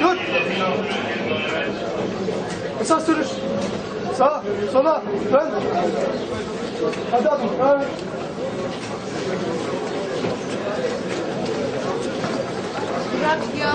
Dur. Esas sürüş. Sağa, sola, ön. Hadi adım. Evet. Bırak ya.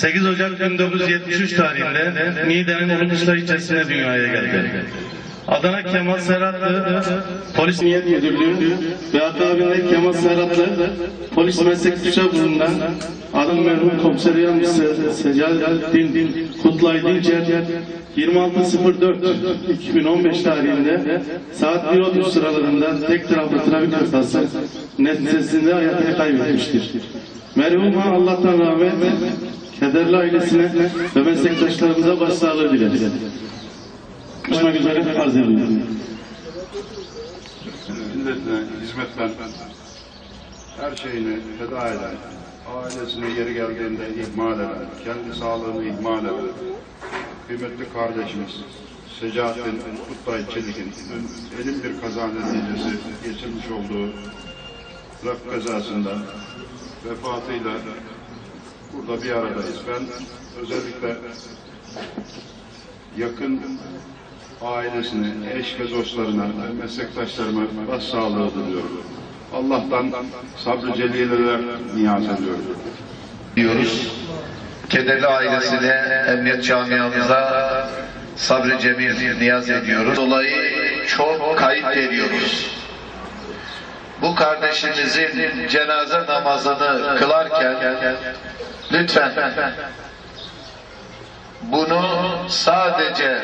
8 Ocak 1973 tarihinde Niğde'nin Uluduşlar ilçesinde dünyaya geldi. Adana Kemal Serhatlı Polis Niyet Müdürlüğü ve akabinde Kemal Serhatlı Polis Meslek Tuşaburu'ndan adım merhum komiser yardımcısı Secaleddin Kutlay Dinçer 26.04.2015 tarihinde saat 1.30 sıralarında tek taraflı trafik kazası neticesinde hayatını kaybetmiştir. Merhuma Allah'tan rahmet, kederli ailesine ve meslektaşlarımıza başsağlığı dileriz. Konuşmak üzere arz ediyorum. milletine hizmetten her şeyini feda eden, ailesine yeri geldiğinde ihmal eden, kendi sağlığını ihmal eden, kıymetli kardeşimiz Secahattin Kutlay Çelik'in elim bir kaza neticesi geçirmiş olduğu trafik kazasında vefatıyla burada bir aradayız. Ben özellikle yakın ailesine, eş ve dostlarına, meslektaşlarıma başsağlığı diliyorum. Allah'tan sabrı celileler niyaz ediyorum. diyoruz. Kederli ailesine, emniyet camiamıza sabrı cemil niyaz ediyoruz. Dolayı çok kayıp veriyoruz. Bu kardeşimizin cenaze namazını lütfen bunu sadece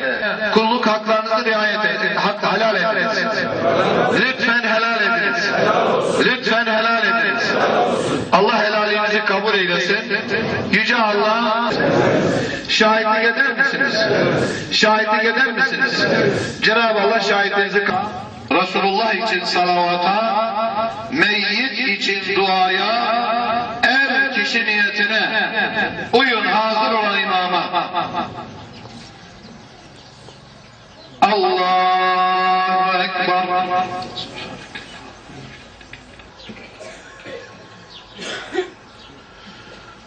kulluk haklarınızı riayet edin, hak, helal ediniz. Lütfen helal ediniz. Lütfen helal ediniz. Allah helalinizi kabul eylesin. Yüce Allah şahitlik eder misiniz? Şahitlik eder misiniz? Cenab-ı Allah şahitliğinizi Resulullah için salavata, meyyit için duaya, kişi niyetine, uyun hazır olan imama. Allahu Ekber.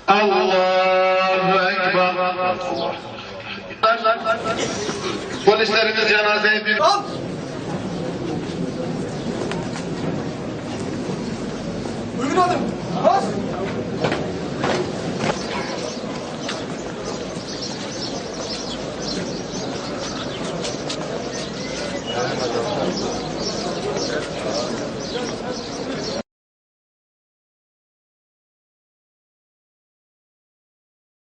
Allahu Ekber. Polislerimiz cenazeye bir... Uygun adım. Bas.